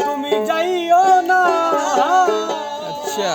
তুমি যাইও না। আচ্ছা।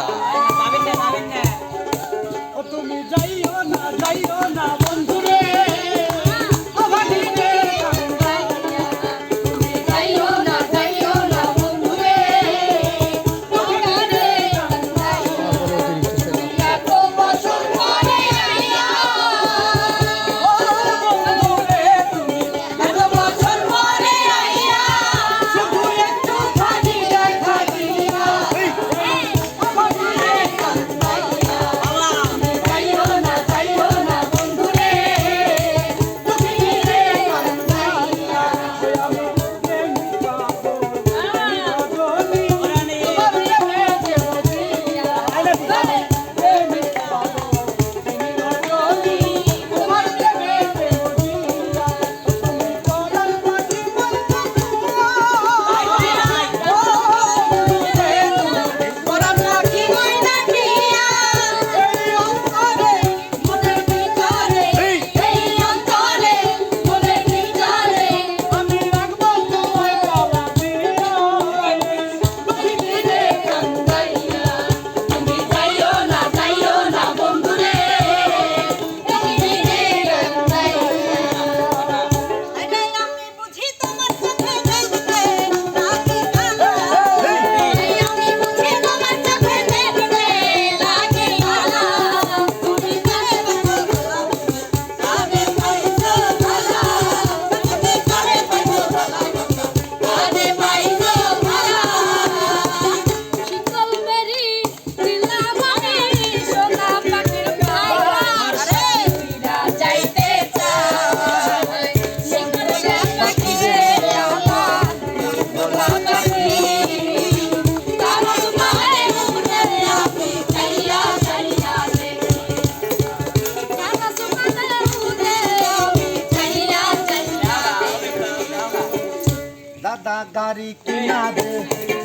দাদারি কিনাবে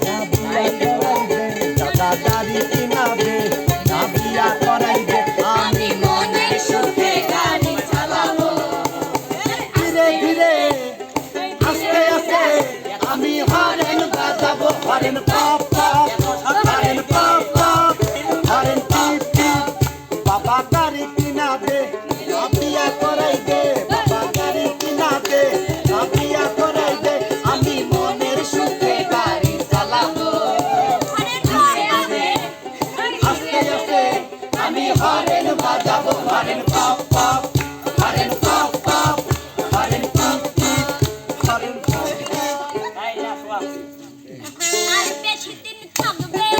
না বিয়া করাইবে দাদা দারি কিনাবে না বিয়া করাইবে আমি মনে সুখে গাড়ি চালাবো। ধীরে ধীরে, আস্তে আস্তে আমি হরেন বাজাবো, হরেন Arrepentir-me também.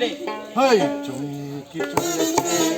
はい。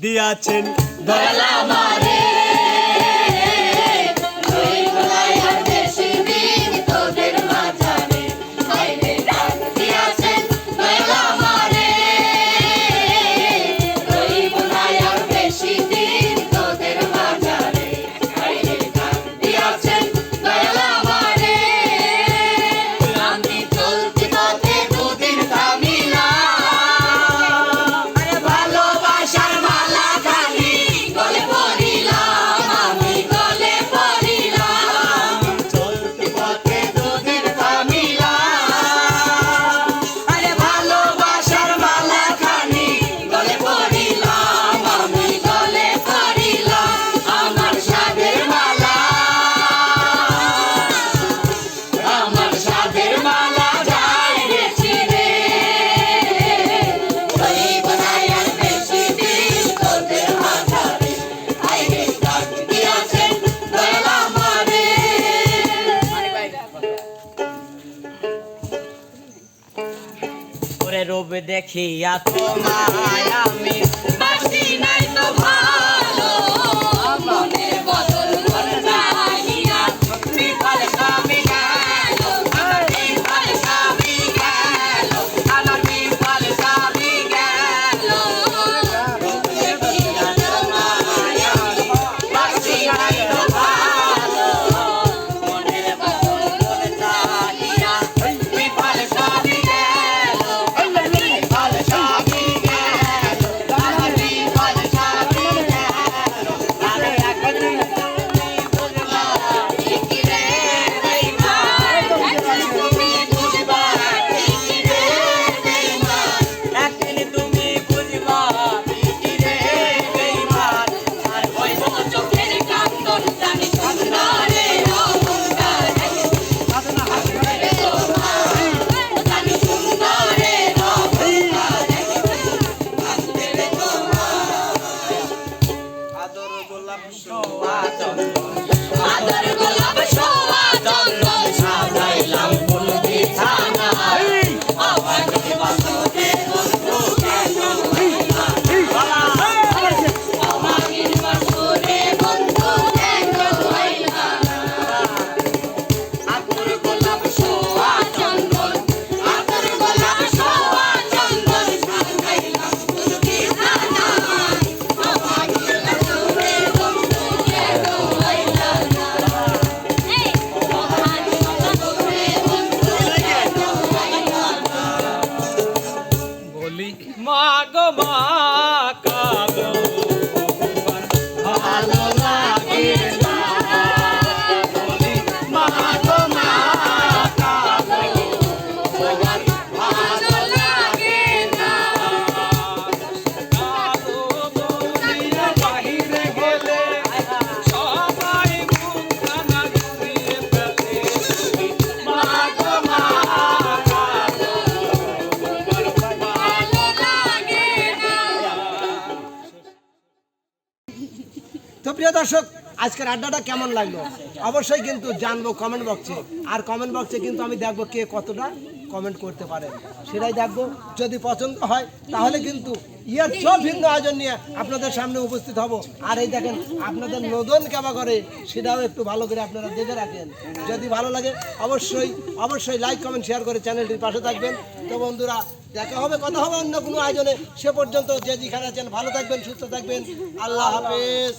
দিয়াছেন। দয়ালা মারে। দেখিয়া তোমায় আমি মা গো মা দর্শক, আজকের আড্ডাটা কেমন লাগল? অবশ্যই কিন্তু জানব কমেন্ট বক্সে আর কমেন্ট বক্সে কিন্তু আমি দেখব কে কতটা কমেন্ট করতে পারে। সেটাই দেখব। যদি পছন্দ হয়, তাহলে কিন্তু ইয়ার সব ভিন্ন আয়োজন নিয়ে আপনাদের সামনে উপস্থিত হব। আর এই দেখেন, আপনাদের নদন কেমা করে, সেটাও একটু ভালো করে আপনারা দেখে রাখেন। যদি ভালো লাগে, অবশ্যই অবশ্যই লাইক কমেন্ট শেয়ার করে চ্যানেলটির পাশে থাকবেন। তো বন্ধুরা, দেখা হবে, কথা হবে অন্য কোনো আয়োজনে। সে পর্যন্ত যে যেখানে আছেন, ভালো থাকবেন, সুস্থ থাকবেন। আল্লাহ হাফেজ।